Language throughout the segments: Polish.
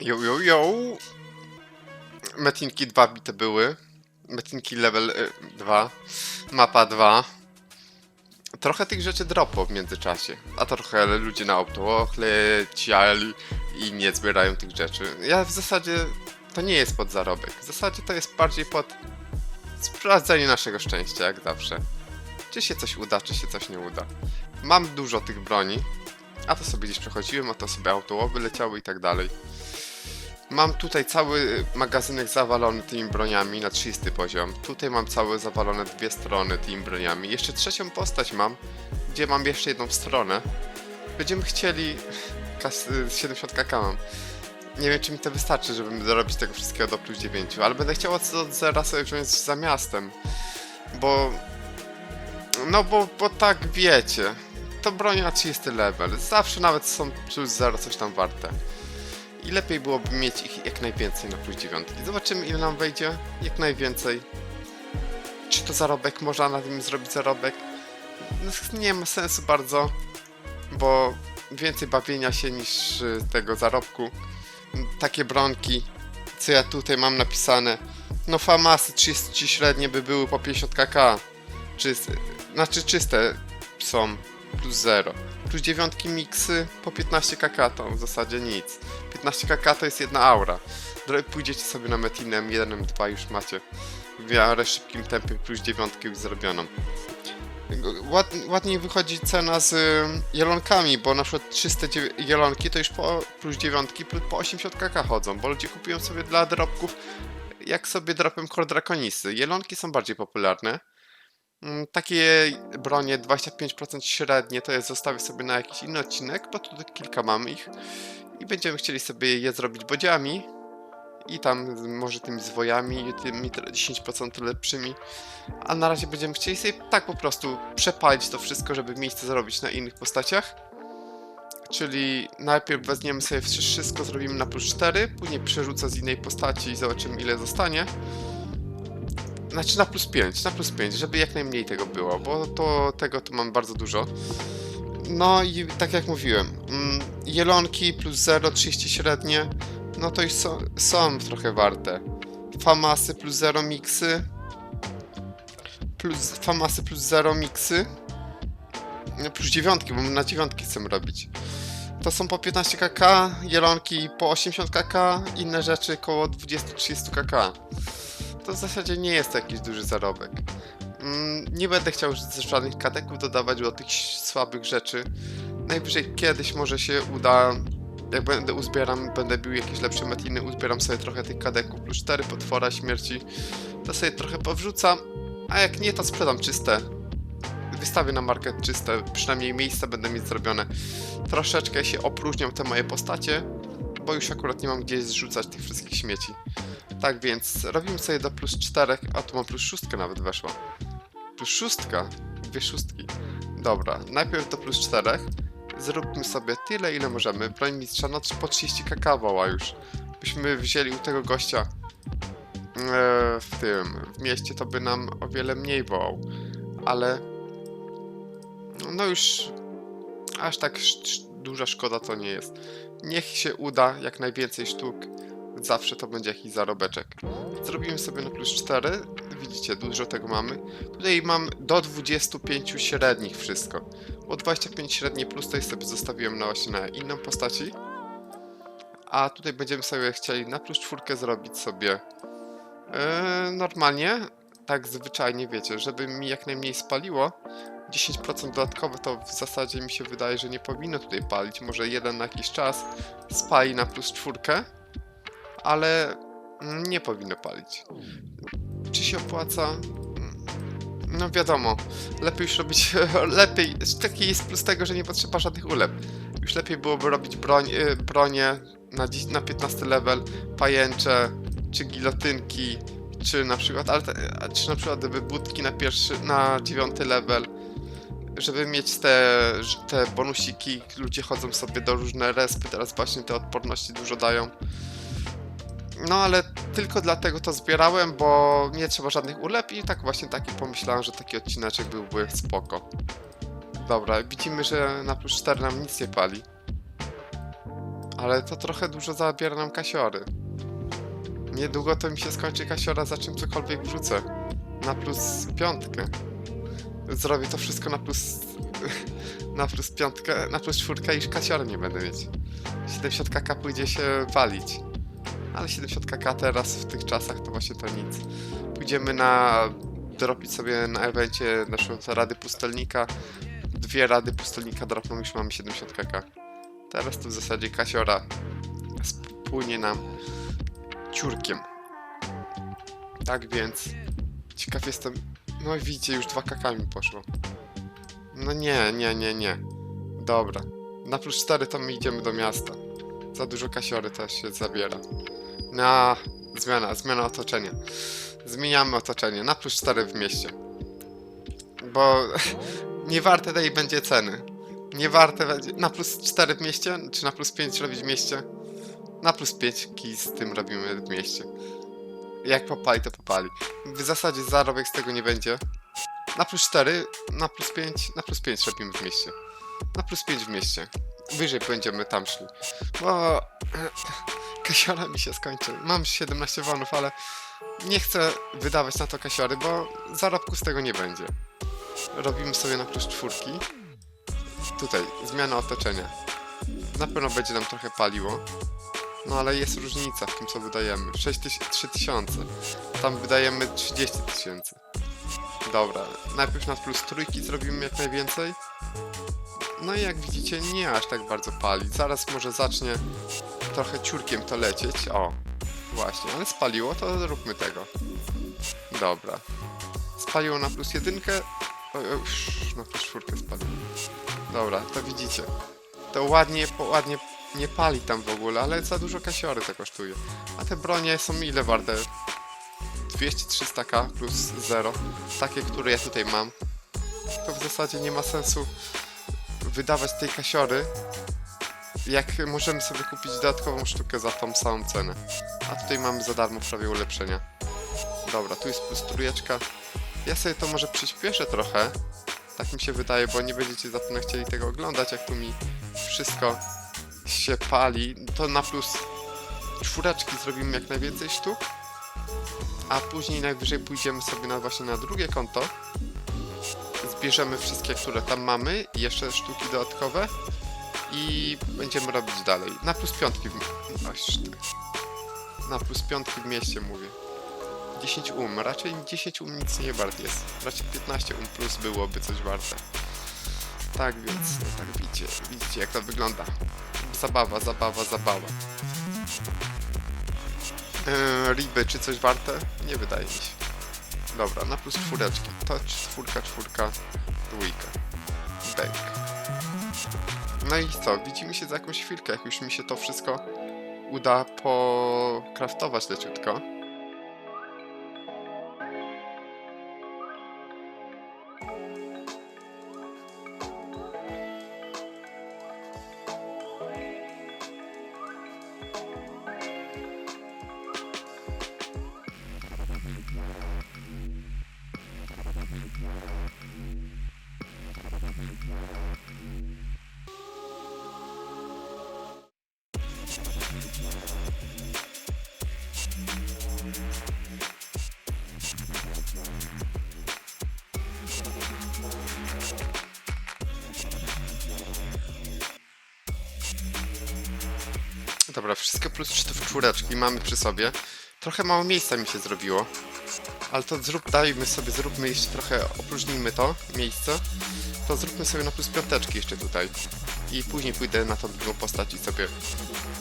Jo, jo, jo. Metinki 2 bite były. Metinki level y, 2. Mapa 2. Trochę tych rzeczy dropło w międzyczasie. A trochę ludzie na autołoch leciali i nie zbierają tych rzeczy. Ja w zasadzie to nie jest pod zarobek. W zasadzie to jest bardziej pod sprawdzenie naszego szczęścia, jak zawsze. Czy się coś uda, czy się coś nie uda. Mam dużo tych broni. A to sobie gdzieś przechodziłem, a to sobie autołowy leciały i tak dalej. Mam tutaj cały magazynek zawalony tymi broniami na 30 poziom. Tutaj mam całe zawalone dwie strony tymi broniami. Jeszcze trzecią postać mam, gdzie mam jeszcze jedną stronę. Będziemy chcieli... Kas 70 kk mam. Nie wiem, czy mi to wystarczy, żeby dorobić tego wszystkiego do plus 9, ale będę chciał od od zera sobie wziąć za miastem. Bo... No bo, bo tak wiecie. To broń na 30 level. Zawsze nawet są plus 0 coś tam warte. I lepiej byłoby mieć ich jak najwięcej na plus 9. Zobaczymy ile nam wejdzie. Jak najwięcej. Czy to zarobek? Można na tym zrobić zarobek? No, nie ma sensu bardzo, bo więcej bawienia się niż y, tego zarobku. Takie bronki, co ja tutaj mam napisane. No famasy 30 średnie by były po 50 kk. Czyste, znaczy czyste są plus 0. Plus dziewiątki miksy po 15 kk to w zasadzie nic. 15 kk to jest jedna aura. Pójdziecie sobie na Metinem 1, 2 już macie w miarę szybkim tempie plus dziewiątkę już zrobioną. Ład, ładniej wychodzi cena z jelonkami, bo na przykład 300 dziew- jelonki to już po plus po 80 kk chodzą, bo ludzie kupują sobie dla dropków jak sobie dropem Core Draconisy. Jelonki są bardziej popularne. Mm, Takie bronie 25% średnie to jest zostawię sobie na jakiś inny odcinek, bo tu kilka mamy ich i będziemy chcieli sobie je zrobić bodziami i tam może tymi zwojami, tymi tyle 10% lepszymi, a na razie będziemy chcieli sobie tak po prostu przepalić to wszystko, żeby miejsce zrobić na innych postaciach. Czyli najpierw weźmiemy sobie wszy- wszystko, zrobimy na plus 4, później przerzucę z innej postaci i zobaczymy ile zostanie. Znaczy na plus 5, na plus 5, żeby jak najmniej tego było, bo to tego to mam bardzo dużo. No i tak jak mówiłem, mm, jelonki plus 0, 30 średnie, no to już są, są trochę warte. Famasy plus 0 miksy, plus famasy plus 0 miksy, plus dziewiątki, bo na dziewiątki chcę robić. To są po 15 kk, jelonki po 80 kk, inne rzeczy koło 20-30 kk to w zasadzie nie jest to jakiś duży zarobek. Mm, Nie będę chciał żadnych kadeków dodawać do tych słabych rzeczy. Najwyżej kiedyś może się uda, jak będę uzbieram, będę bił jakieś lepsze metiny, uzbieram sobie trochę tych kadeków plus 4 potwora śmierci, to sobie trochę powrzucam, a jak nie, to sprzedam czyste. Wystawię na market czyste, przynajmniej miejsca będę mieć zrobione. Troszeczkę się opróżniam te moje postacie, bo już akurat nie mam gdzie zrzucać tych wszystkich śmieci. Tak więc robimy sobie do plus 4, a tu mam plus 6 nawet weszła. Plus 6, dwie szóstki. Dobra, najpierw do plus 4. Zróbmy sobie tyle, ile możemy. Broń mistrza no po 30 kakao już. Byśmy wzięli u tego gościa e, w tym, w mieście, to by nam o wiele mniej wołał. Ale no już aż tak sz- duża szkoda to nie jest. Niech się uda jak najwięcej sztuk zawsze to będzie jakiś zarobeczek. Zrobimy sobie na plus 4. Widzicie, dużo tego mamy. Tutaj mam do 25 średnich wszystko. Bo 25 średnie plus tutaj sobie zostawiłem na właśnie na inną postaci. A tutaj będziemy sobie chcieli na plus 4 zrobić sobie yy, normalnie, tak zwyczajnie wiecie, żeby mi jak najmniej spaliło. 10% dodatkowe to w zasadzie mi się wydaje, że nie powinno tutaj palić. Może jeden na jakiś czas spali na plus 4 ale nie powinno palić. Czy się opłaca? No wiadomo, lepiej już robić, lepiej, taki jest plus tego, że nie potrzeba żadnych ulep. Już lepiej byłoby robić broń, y, bronię na, na 15 level, pajęcze, czy gilotynki, czy na przykład, ale czy na przykład gdyby budki na pierwszy, na 9 level, żeby mieć te, te bonusiki, ludzie chodzą sobie do różne respy, teraz właśnie te odporności dużo dają. No ale tylko dlatego to zbierałem, bo nie trzeba żadnych ulep i tak właśnie taki pomyślałem, że taki odcineczek byłby spoko. Dobra, widzimy, że na plus 4 nam nic nie pali. Ale to trochę dużo zabiera nam kasiory. Niedługo to mi się skończy kasiora, za czym cokolwiek wrzucę. Na plus piątkę. Zrobię to wszystko na plus... na plus piątkę, na plus czwórkę i już kasiory nie będę mieć. 70k pójdzie się walić. Ale 70k teraz w tych czasach to właśnie to nic. Pójdziemy na... dropić sobie na evencie naszą Rady Pustelnika. Dwie Rady Pustelnika dropną, już mamy 70k. Teraz to w zasadzie kasiora spłynie nam ciurkiem. Tak więc ciekaw jestem. No i widzicie, już dwa kakami poszło. No nie, nie, nie, nie. Dobra. Na plus 4 to my idziemy do miasta. Za dużo kasiory też się zabiera. Na zmiana, zmiana otoczenia. Zmieniamy otoczenie. Na plus 4 w mieście. Bo nie warte tej będzie ceny. Nie warte będzie. Na plus 4 w mieście, czy na plus 5 robić w mieście? Na plus 5 kij z tym robimy w mieście. Jak popali, to popali. W zasadzie zarobek z tego nie będzie. Na plus 4, na plus 5, na plus 5 robimy w mieście. Na plus 5 w mieście. Wyżej będziemy tam szli. Bo kasiora mi się skończy. Mam 17 wonów, ale nie chcę wydawać na to kasiory, bo zarobku z tego nie będzie. Robimy sobie na plus czwórki. Tutaj, zmiana otoczenia. Na pewno będzie nam trochę paliło. No ale jest różnica w tym co wydajemy. 6 tyś- 3000. Tam wydajemy 30 tysięcy. Dobra, najpierw na plus trójki zrobimy jak najwięcej. No i jak widzicie nie aż tak bardzo pali. Zaraz może zacznie trochę ciurkiem to lecieć. O, właśnie, ale spaliło, to zróbmy tego. Dobra. Spaliło na plus jedynkę. O, już, na plus czwórkę spaliło. Dobra, to widzicie. To ładnie, ładnie nie pali tam w ogóle, ale za dużo kasiory to kosztuje. A te bronie są ile warte? 200-300k plus 0. Takie, które ja tutaj mam. To w zasadzie nie ma sensu wydawać tej kasiory, jak możemy sobie kupić dodatkową sztukę za tą samą cenę. A tutaj mamy za darmo prawie ulepszenia. Dobra, tu jest plus trójeczka. Ja sobie to może przyspieszę trochę. Tak mi się wydaje, bo nie będziecie zapewne chcieli tego oglądać, jak tu mi wszystko się pali. To na plus czwóreczki zrobimy jak najwięcej sztuk. A później najwyżej pójdziemy sobie na właśnie na drugie konto. Zbierzemy wszystkie, które tam mamy jeszcze sztuki dodatkowe. I będziemy robić dalej. Na plus piątki w... Ty. Na plus piątki w mieście mówię. 10 um. Raczej 10 um nic nie wart jest. Raczej 15 um plus byłoby coś warte. Tak więc, no tak widzicie, widzicie jak to wygląda. Zabawa, zabawa, zabawa. Eee, riby, czy coś warte? Nie wydaje mi się. Dobra, na plus czwóreczki. To czwórka, czwórka, dwójka. Bęk. No i co? Widzimy się za jakąś chwilkę, jak już mi się to wszystko uda pokraftować leciutko. Mamy przy sobie. Trochę mało miejsca mi się zrobiło. Ale to zrób, dajmy sobie, zróbmy jeszcze trochę, opróżnijmy to miejsce. To zróbmy sobie na plus piąteczki jeszcze tutaj. I później pójdę na tą drugą postać i sobie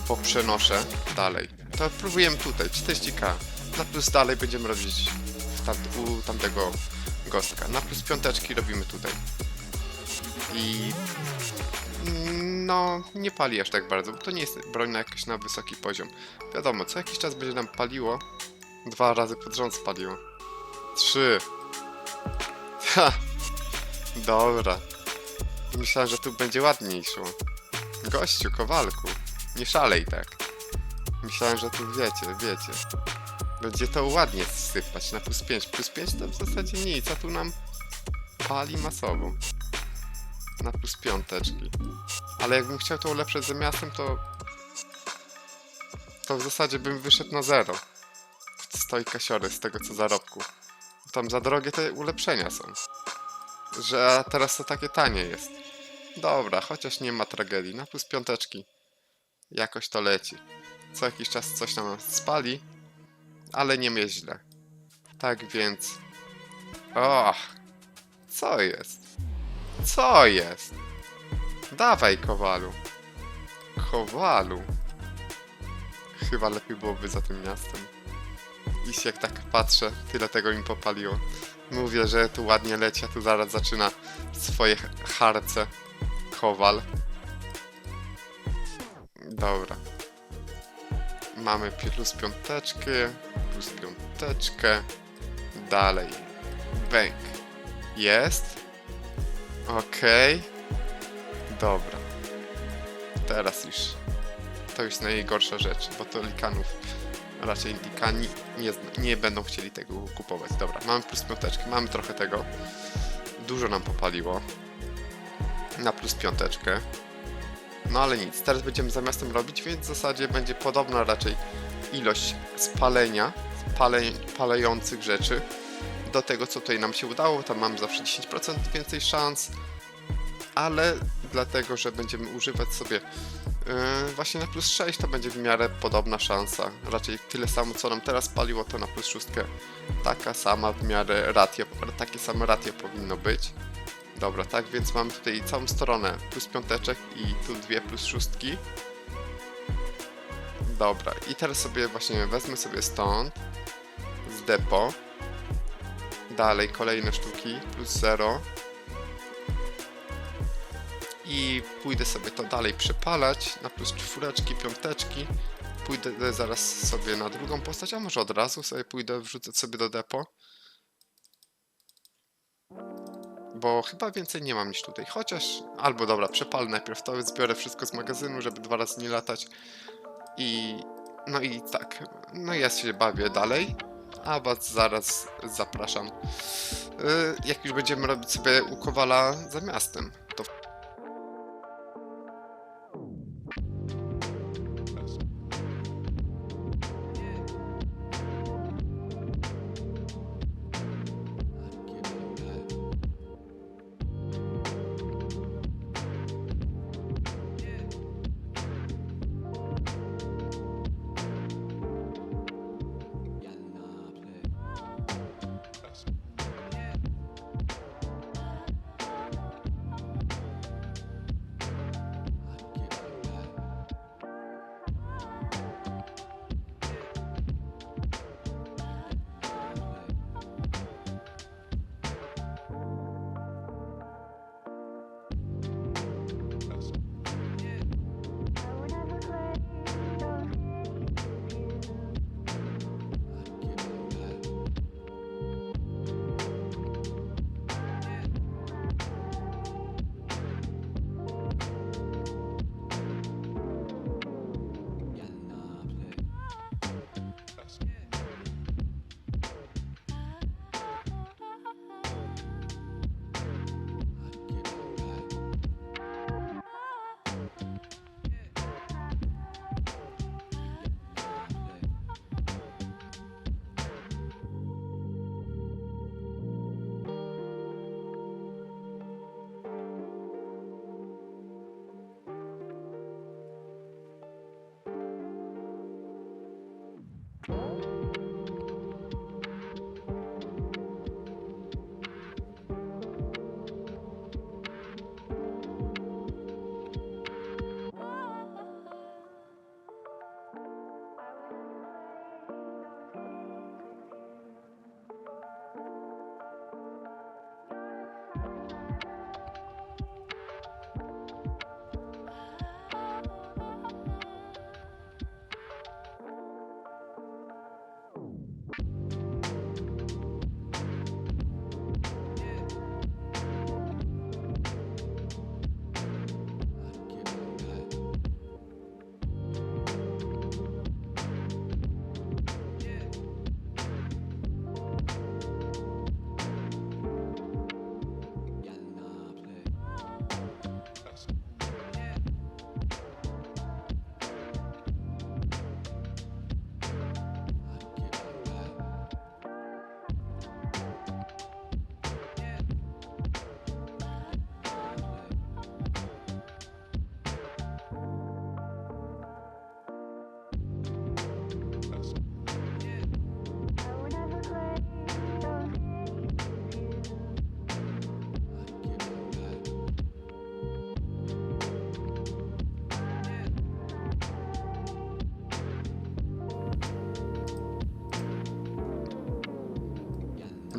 poprzenoszę dalej. To próbujemy tutaj, 40k. Na plus dalej będziemy robić tam, u tamtego gostka. Na plus piąteczki robimy tutaj. I no, nie pali aż tak bardzo, bo to nie jest broń na jakiś na wysoki poziom. Wiadomo, co jakiś czas będzie nam paliło. Dwa razy pod rząd spaliło. Trzy. Ha! Dobra. Myślałem, że tu będzie ładniej szło. Gościu, kowalku. Nie szalej tak. Myślałem, że tu wiecie, wiecie. Będzie to ładnie sypać na plus 5. Plus 5 to w zasadzie nic, a tu nam pali masowo. Na plus piąteczki. Ale jakbym chciał to ulepszać za miastem, to to w zasadzie bym wyszedł na zero. Stoi kasiory z tego co zarobku. Tam za drogie te ulepszenia są. Że teraz to takie tanie jest. Dobra, chociaż nie ma tragedii. Na plus piąteczki. Jakoś to leci. Co jakiś czas coś nam spali, ale nie mnie źle. Tak więc... Och! Co jest? Co jest? Dawaj, Kowalu. Kowalu. Chyba lepiej byłoby za tym miastem. Iść jak tak patrzę, tyle tego im popaliło. Mówię, że tu ładnie leci, a tu zaraz zaczyna swoje harce. Kowal. Dobra. Mamy plus piąteczkę, plus piąteczkę. Dalej. Bęk. Jest. Okej. Dobra. Teraz już. To już najgorsza rzecz, bo to likanów. Raczej likani nie, nie będą chcieli tego kupować. Dobra, mamy plus piąteczkę, mamy trochę tego. Dużo nam popaliło. Na plus piąteczkę. No ale nic, teraz będziemy za miastem robić, więc w zasadzie będzie podobna raczej ilość spalenia, spale, palejących rzeczy do tego, co tutaj nam się udało. Tam mamy zawsze 10% więcej szans, ale dlatego, że będziemy używać sobie yy, właśnie na plus 6, to będzie w miarę podobna szansa. Raczej tyle samo, co nam teraz paliło, to na plus 6 taka sama w miarę ratio, takie same ratio powinno być. Dobra, tak więc mamy tutaj całą stronę plus piąteczek i tu dwie plus szóstki. Dobra, i teraz sobie właśnie wezmę sobie stąd z depo. Dalej kolejne sztuki plus 0. I pójdę sobie to dalej przepalać na plus czwóreczki, piąteczki. Pójdę zaraz sobie na drugą postać, a może od razu sobie pójdę wrzucać sobie do depo. Bo chyba więcej nie mam niż tutaj. Chociaż, albo dobra, przepalę najpierw to, zbiorę wszystko z magazynu, żeby dwa razy nie latać. I no i tak, no ja się bawię dalej, a was zaraz zapraszam. Yy, jak już będziemy robić sobie u Kowala za miastem,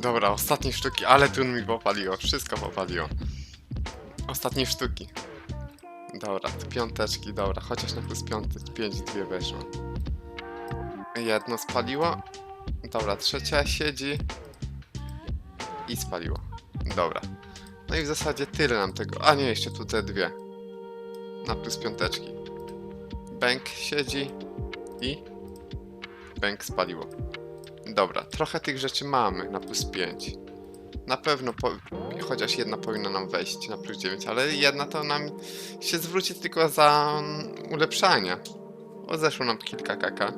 Dobra, ostatnie sztuki, ale tu mi popaliło, wszystko popaliło. Ostatnie sztuki. Dobra, tu piąteczki, dobra, chociaż na plus piąty, pięć, dwie weszło. Jedno spaliło. Dobra, trzecia siedzi. I spaliło. Dobra. No i w zasadzie tyle nam tego. A nie, jeszcze tu te dwie. Na plus piąteczki. Bęk siedzi i bęk spaliło. Dobra, trochę tych rzeczy mamy na plus 5. Na pewno, po, chociaż jedna powinna nam wejść na plus 9, ale jedna to nam się zwróci tylko za mm, ulepszania. O, zeszło nam kilka kaka.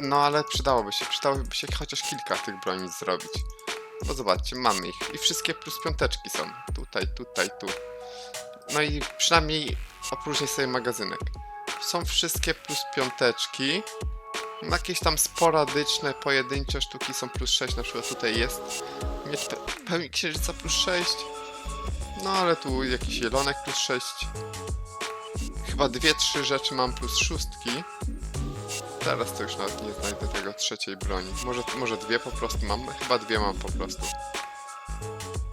No ale przydałoby się, przydałoby się chociaż kilka tych broni zrobić. Bo zobaczcie, mamy ich i wszystkie plus piąteczki są. Tutaj, tutaj, tu. No i przynajmniej opróżnię sobie magazynek. Są wszystkie plus piąteczki. Jakieś tam sporadyczne, pojedyncze sztuki są plus 6, na przykład tutaj jest pełni księżyca plus 6. No ale tu jakiś jelonek plus 6. Chyba dwie, trzy rzeczy mam plus szóstki. Teraz to już nawet nie znajdę tego trzeciej broni. Może, może dwie po prostu mam? Chyba dwie mam po prostu.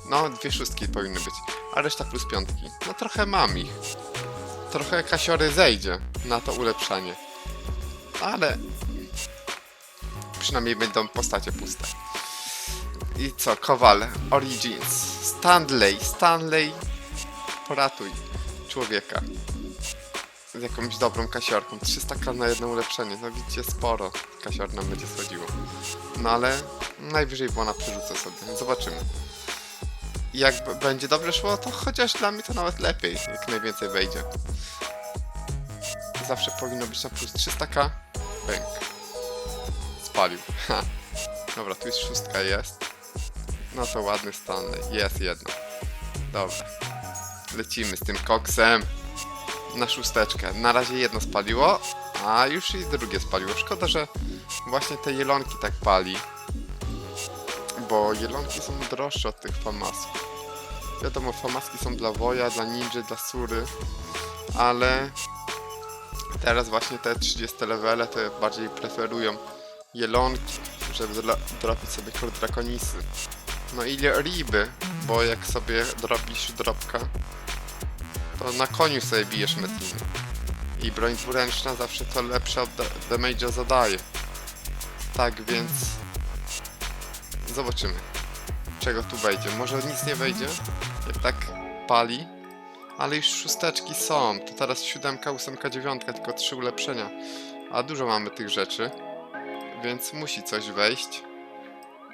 No, dwie szóstki powinny być. A reszta plus piątki. No trochę mam ich. Trochę kasiory zejdzie na to ulepszanie. Ale przynajmniej będą postacie puste. I co? Kowal, Origins, Stanley, Stanley, poratuj człowieka. Z jakąś dobrą kasiorką. 300 k na jedno ulepszenie. No widzicie, sporo kasior nam będzie schodziło. No ale najwyżej błona przerzucę sobie. Zobaczymy. Jak będzie dobrze szło, to chociaż dla mnie to nawet lepiej, jak najwięcej wejdzie. Zawsze powinno być na plus 300k. Bęk. Spalił. Ha. Dobra, tu jest szóstka, jest. No to ładny Stanley. Jest jedno. Dobra. Lecimy z tym koksem. Na szósteczkę. Na razie jedno spaliło, a już i drugie spaliło. Szkoda, że właśnie te jelonki tak pali. Bo jelonki są droższe od tych famasków. Wiadomo, famaski są dla woja, dla ninja, dla sury, ale teraz właśnie te 30 levele te bardziej preferują jelonki, żeby dropić sobie kor drakonisy. No i riby, bo jak sobie drobisz dropka, to na koniu sobie bijesz metiny. I broń dwuręczna zawsze to lepsze od da- damage'a zadaje. Tak więc... Zobaczymy, czego tu wejdzie. Może nic nie wejdzie, jak tak pali. Ale już szósteczki są. To teraz siódemka, ósemka, dziewiątka, tylko trzy ulepszenia. A dużo mamy tych rzeczy. Więc musi coś wejść.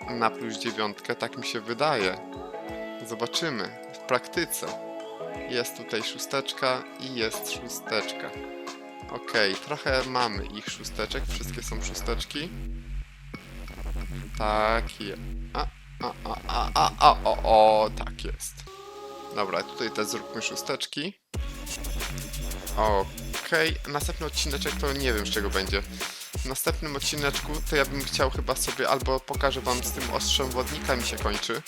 Na plus dziewiątkę, tak mi się wydaje. Zobaczymy w praktyce. Jest tutaj szósteczka i jest szósteczka. Okej, trochę mamy ich szósteczek, wszystkie są szósteczki. Tak je. A, a, a, a, a, a, o, o, tak jest. Dobra, tutaj też zróbmy szósteczki. Okej, następny odcineczek to nie wiem z czego będzie. W następnym odcineczku to ja bym chciał chyba sobie albo pokażę wam z tym ostrzem wodnika mi się kończy.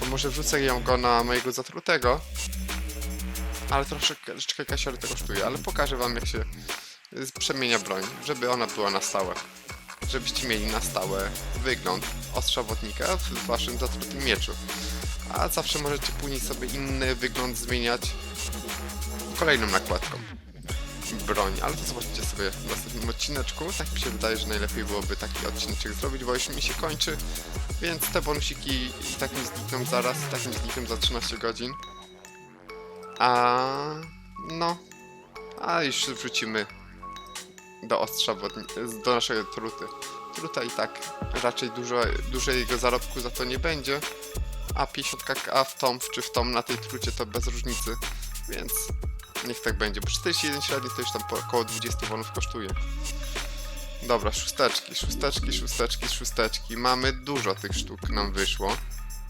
To może wrzucę ją go na mojego zatrutego. Ale troszeczkę, kasiory to kosztuje, ale pokażę wam jak się y, przemienia broń, żeby ona była na stałe. Żebyście mieli na stałe wygląd ostrza wodnika w waszym zatrutym mieczu. A zawsze możecie później sobie inny wygląd zmieniać kolejną nakładką broni, ale to zobaczycie sobie w następnym odcineczku. Tak mi się wydaje, że najlepiej byłoby taki odcineczek zrobić, bo już mi się kończy, więc te bonusiki i tak mi znikną zaraz, i tak mi znikną za 13 godzin. A no, a już wrzucimy do ostrza do naszej truty. Truta i tak raczej dużo, dużo jego zarobku za to nie będzie, a 50k w tom czy w tom na tej trucie to bez różnicy, więc niech tak będzie, bo 41 średni to już tam około 20 wonów kosztuje. Dobra, szósteczki, szósteczki, szósteczki, szósteczki. Mamy dużo tych sztuk nam wyszło.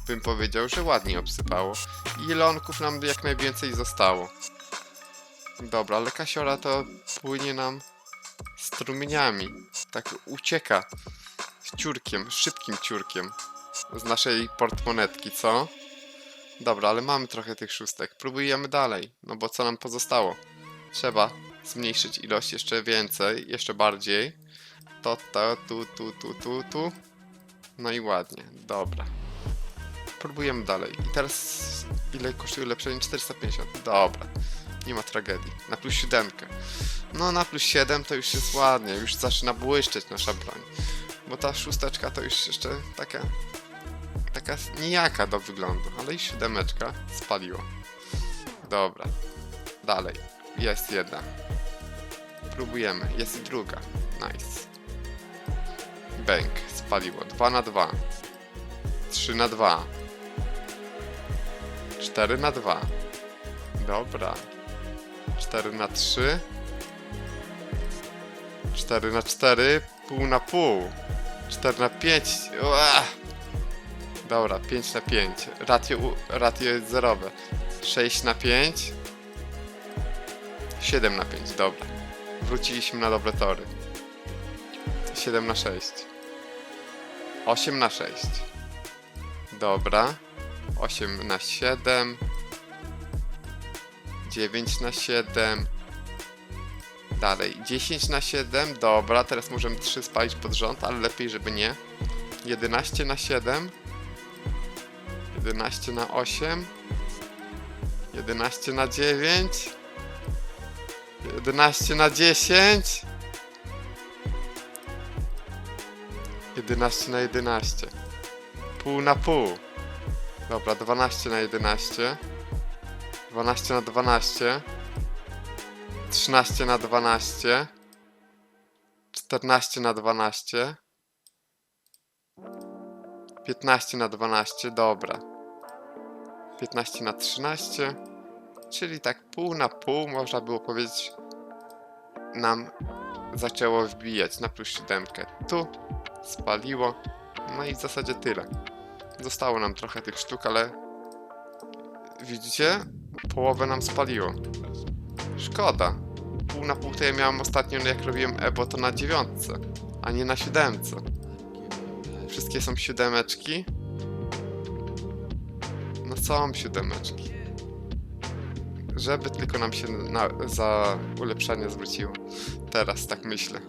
Bym powiedział, że ładnie obsypało. I jelonków nam jak najwięcej zostało. Dobra, ale kasiora to płynie nam strumieniami. Tak ucieka ciurkiem, szybkim ciurkiem z naszej portmonetki, co? Dobra, ale mamy trochę tych szóstek. Próbujemy dalej, no bo co nam pozostało? Trzeba zmniejszyć ilość jeszcze więcej, jeszcze bardziej. to, to, tu, tu, tu, tu, tu. No i ładnie, dobra. Próbujemy dalej. I teraz ile kosztuje ulepszenie? 450. Dobra. Nie ma tragedii. Na plus 7. No na plus 7 to już jest ładnie, już zaczyna błyszczeć nasza broń. Bo ta szósteczka to już jeszcze taka taka nijaka do wyglądu, ale i siódemeczka spaliło. Dobra. Dalej. Jest jedna. Próbujemy. Jest druga. Nice. Bęk. Spaliło. 2 na 2. 3 na 2. 4 na 2. Dobra. 4 na 3. 4 na 4. Pół na pół. 4 na 5. Ua! Dobra, 5 na 5. Ratio, ratio jest zerowe. 6 na 5. 7 na 5, dobra. Wróciliśmy na dobre tory. 7 na 6. 8 na 6. Dobra. 8 na 7. 9 na 7. Dalej. 10 na 7. Dobra, teraz możemy 3 spalić pod rząd, ale lepiej, żeby nie. 11 na 7. 11 na 8. 11 na 9. 11 na 10. 11 na 11. Pół na pół. Dobra, 12 na 11. 12 na 12. 13 na 12. 14 na 12. 15 na 12, dobra. 15 na 13. Czyli tak pół na pół, można było powiedzieć, nam zaczęło wbijać na plus 7. Tu spaliło. No i w zasadzie tyle. Zostało nam trochę tych sztuk, ale widzicie? Połowę nam spaliło. Szkoda. Pół na pół to ja miałem ostatnio, jak robiłem Ebo, to na dziewiątce, a nie na siódemce. Wszystkie są siódemeczki. No są siódemeczki. Żeby tylko nam się na, za ulepszanie zwróciło. Teraz tak myślę.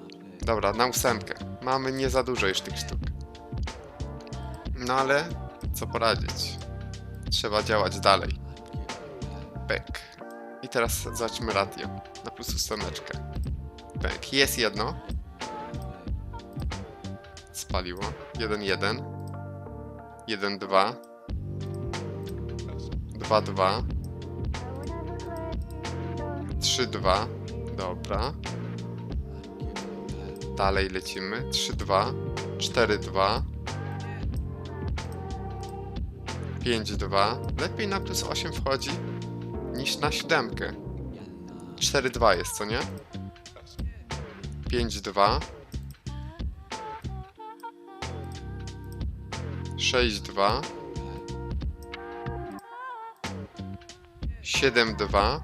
Dobra, na ósemkę. Mamy nie za dużo już tych sztuk. No ale co poradzić? Trzeba działać dalej. Pek. I teraz zobaczmy radio. Na plus ósemeczkę. Pek. Jest jedno. Spaliło. 1-1. 1-2. 2-2. 3-2. Dobra. Dalej lecimy. 3-2. 4-2. 5-2. Lepiej na plus 8 wchodzi niż na siódemkę. 4-2 jest, co nie? 5-2. 6-2. 7-2.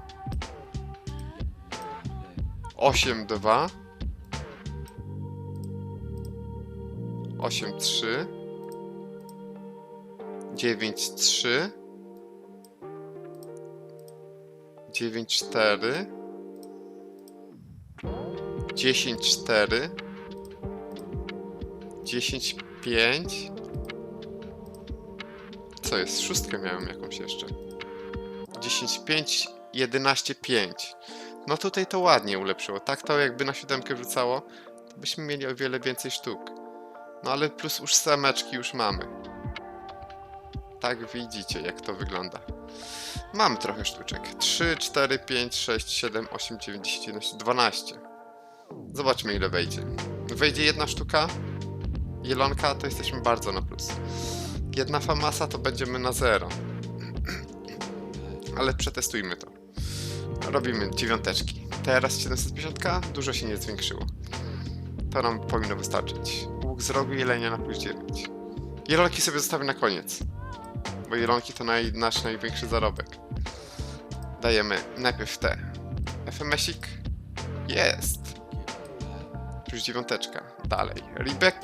8-2. 8-3. 9-3. 9-4. 10-4. 10-5. Co jest? Szóstkę miałem jakąś jeszcze. 10, 5, 11, 5. No tutaj to ładnie ulepszyło. Tak to jakby na siódemkę wrzucało, to byśmy mieli o wiele więcej sztuk. No ale plus już sameczki już mamy. Tak widzicie jak to wygląda. Mam trochę sztuczek. 3, 4, 5, 6, 7, 8, 9, 10, 11, 12. Zobaczmy ile wejdzie. Wejdzie jedna sztuka. Jelonka to jesteśmy bardzo na plus. Jedna famasa to będziemy na zero. Ale przetestujmy to. Robimy dziewiąteczki. Teraz 750, dużo się nie zwiększyło. To nam powinno wystarczyć. Łuk z rogu jelenia na 9. Jelonki sobie zostawię na koniec. Bo jelonki to naj, nasz największy zarobek. Dajemy najpierw te. FMS-ik. Jest. Plus dziewiąteczka. Dalej. Ribek.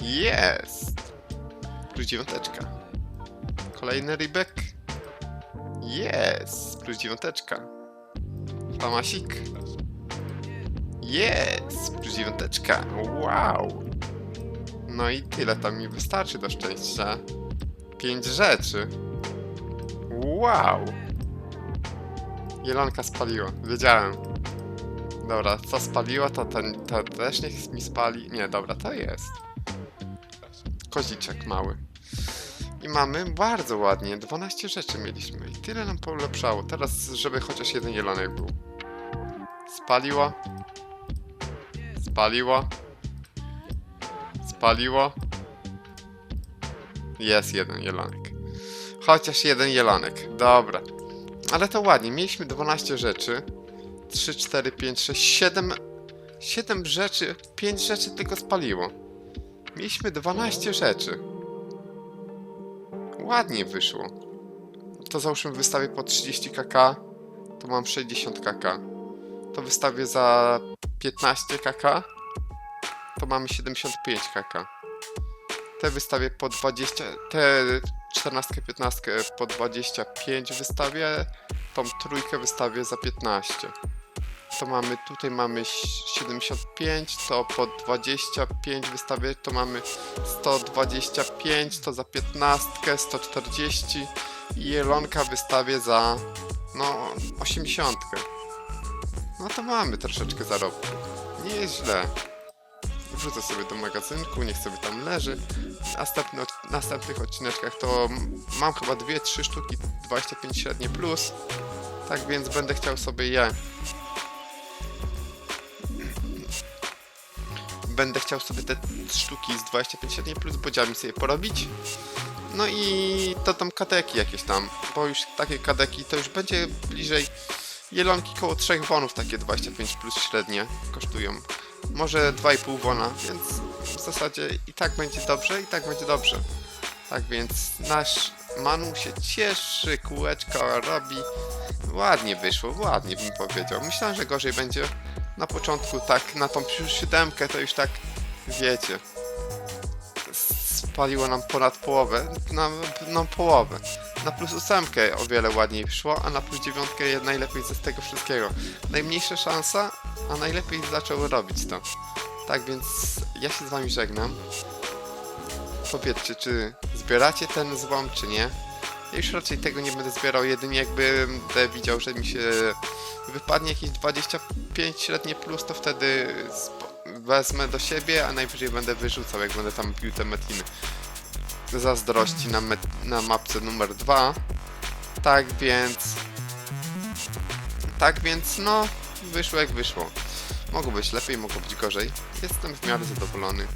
Jest. Plus dziewiąteczka. Kolejny ribek. Jest. Plus dziewiąteczka. Famasik. Jest! Plus dziewiąteczka. Wow! No i tyle tam mi wystarczy do szczęścia. Pięć rzeczy. Wow! Jelonka spaliła, wiedziałem. Dobra, co spaliło, to ten, to też niech mi spali. Nie, dobra, to jest. Koziczek mały. I mamy bardzo ładnie, 12 rzeczy mieliśmy i tyle nam polepszało. Teraz, żeby chociaż jeden jelonek był. Spaliło. Spaliło. Spaliło. Jest jeden jelonek. Chociaż jeden jelonek. Dobra. Ale to ładnie. Mieliśmy 12 rzeczy. 3, 4, 5, 6, 7. 7 rzeczy. 5 rzeczy tylko spaliło. Mieliśmy 12 rzeczy. Ładnie wyszło. To załóżmy wystawię po 30 kk. To mam 60 kk. To wystawię za 15 kk. To mamy 75 kk. Te wystawię po 20. Te 14, 15 po 25 wystawię. Tą trójkę wystawię za 15. To mamy, tutaj mamy 75, to po 25 wystawię, to mamy 125, to za 15, 140 i jelonka wystawię za, no, 80. No to mamy troszeczkę zarobku. Nie jest źle. Wrzucę sobie do magazynku, niech sobie tam leży. Następny, następnych odcineczkach to mam chyba 2-3 sztuki 25 średnie plus. Tak więc będę chciał sobie je. Będę chciał sobie te sztuki z 25 średnie plus podziałami sobie porobić. No i to tam kadeki jakieś tam, bo już takie kadeki to już będzie bliżej jelonki koło 3 wonów takie 25 plus średnie kosztują. Może 2,5 wona, więc w zasadzie i tak będzie dobrze, i tak będzie dobrze. Tak więc nasz Manu się cieszy, kółeczko robi. Ładnie wyszło, ładnie bym powiedział. Myślałem, że gorzej będzie. Na początku tak, na tą siódemkę to już tak, wiecie, spaliło nam ponad połowę, na, na połowę. Na plus ósemkę o wiele ładniej szło, a na plus dziewiątkę najlepiej ze tego wszystkiego. Najmniejsza szansa, a najlepiej zaczął robić to. Tak więc ja się z wami żegnam. Powiedzcie, czy zbieracie ten złom, czy nie. Ja już raczej tego nie będę zbierał, jedynie jakby widział, że mi się wypadnie jakieś 25 średnie plus, to wtedy wezmę do siebie, a najwyżej będę wyrzucał, jak będę tam pił te metiny zazdrości na, met- na mapce numer 2. Tak więc. Tak więc, no, wyszło jak wyszło. Mogło być lepiej, mogło być gorzej. Jestem w miarę zadowolony.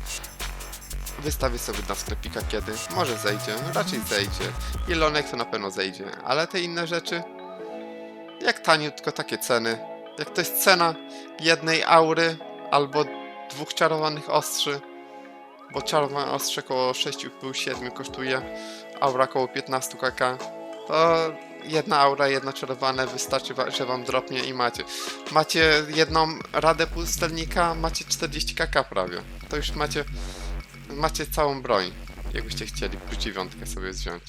Wystawię sobie na sklepika kiedy. Może zejdzie, raczej zejdzie. Jelonek to na pewno zejdzie, ale te inne rzeczy. Jak taniutko takie ceny. Jak to jest cena jednej aury albo dwóch czarowanych ostrzy, bo czarowane ostrze około 6,5-7 kosztuje, aura około 15 kk, to jedna aura, jedno czarowane wystarczy, że wam dropnie i macie. Macie jedną radę pustelnika, macie 40 kk prawie. To już macie, macie całą broń, jakbyście chcieli plus dziewiątkę sobie wziąć.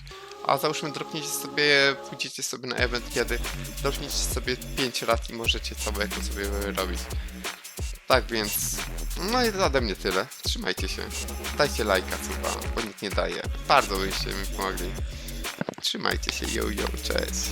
A załóżmy dropniecie sobie, pójdziecie sobie na event kiedy, dropniecie sobie 5 lat i możecie całego sobie robić. Tak więc, no i ode mnie tyle. Trzymajcie się. Dajcie lajka, cuba, bo nikt nie daje. Bardzo byście mi pomogli. Trzymajcie się, yo yo, cześć.